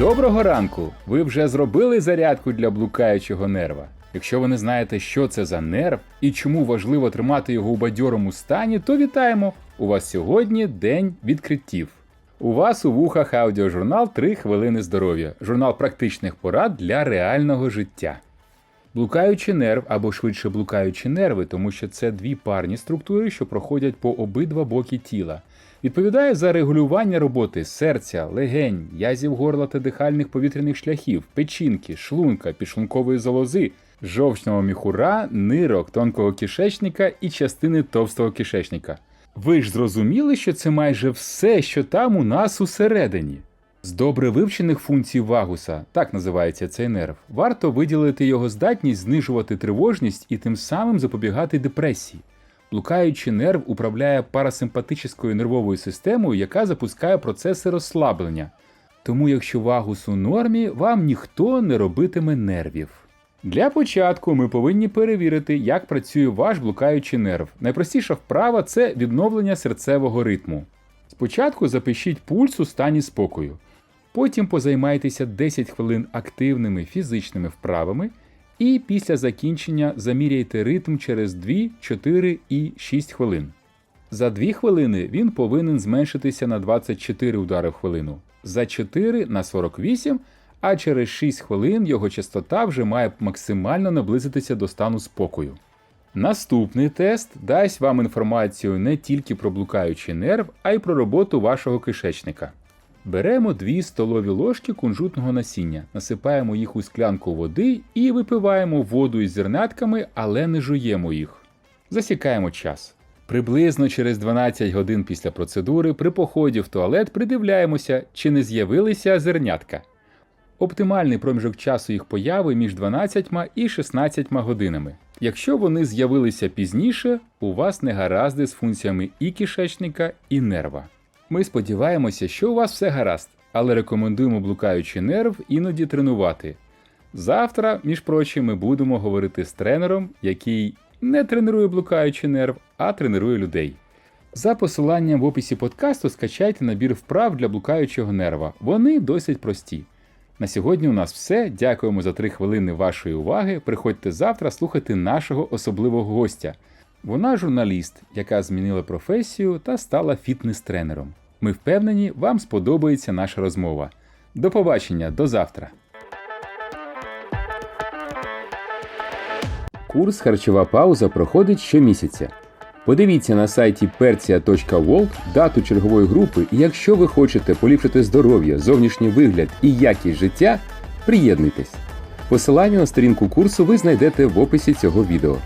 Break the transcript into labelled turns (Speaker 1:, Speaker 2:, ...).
Speaker 1: Доброго ранку! Ви вже зробили зарядку для блукаючого нерва? Якщо ви не знаєте, що це за нерв і чому важливо тримати його у бадьорому стані, то вітаємо! У вас сьогодні день відкриттів. У вас у вухах аудіожурнал «3 хвилини здоров'я, журнал практичних порад для реального життя. Блукаючий нерв або швидше блукаючі нерви, тому що це дві парні структури, що проходять по обидва боки тіла. Відповідає за регулювання роботи серця, легень, язів горла та дихальних повітряних шляхів, печінки, шлунка, підшлункової залози, жовчного міхура, нирок, тонкого кишечника і частини товстого кишечника. Ви ж зрозуміли, що це майже все, що там у нас усередині. З добре вивчених функцій вагуса, так називається цей нерв, варто виділити його здатність знижувати тривожність і тим самим запобігати депресії. Блукаючий нерв управляє парасимпатичною нервовою системою, яка запускає процеси розслаблення. Тому, якщо вагус у нормі, вам ніхто не робитиме нервів. Для початку ми повинні перевірити, як працює ваш блукаючий нерв. Найпростіша вправа це відновлення серцевого ритму. Спочатку запишіть пульс у стані спокою. Потім позаймайтеся 10 хвилин активними фізичними вправами, і після закінчення заміряйте ритм через 2, 4 і 6 хвилин. За 2 хвилини він повинен зменшитися на 24 удари в хвилину, за 4 на 48, а через 6 хвилин його частота вже має максимально наблизитися до стану спокою. Наступний тест дасть вам інформацію не тільки про блукаючий нерв, а й про роботу вашого кишечника. Беремо 2 столові ложки кунжутного насіння, насипаємо їх у склянку води і випиваємо воду із зернятками, але не жуємо їх. Засікаємо час. Приблизно через 12 годин після процедури при поході в туалет придивляємося, чи не з'явилися зернятка. Оптимальний проміжок часу їх появи між 12 і 16 годинами. Якщо вони з'явилися пізніше, у вас негаразди з функціями і кишечника, і нерва. Ми сподіваємося, що у вас все гаразд, але рекомендуємо блукаючий нерв іноді тренувати. Завтра, між прочим, ми будемо говорити з тренером, який не тренує блукаючий нерв, а тренує людей. За посиланням в описі подкасту скачайте набір вправ для блукаючого нерва. Вони досить прості. На сьогодні у нас все. Дякуємо за 3 хвилини вашої уваги. Приходьте завтра слухати нашого особливого гостя. Вона журналіст, яка змінила професію та стала фітнес-тренером. Ми впевнені, вам сподобається наша розмова. До побачення, до завтра. Курс Харчова пауза проходить щомісяця. Подивіться на сайті persia.world дату чергової групи, і якщо ви хочете поліпшити здоров'я, зовнішній вигляд і якість життя, приєднуйтесь. Посилання на сторінку курсу ви знайдете в описі цього відео.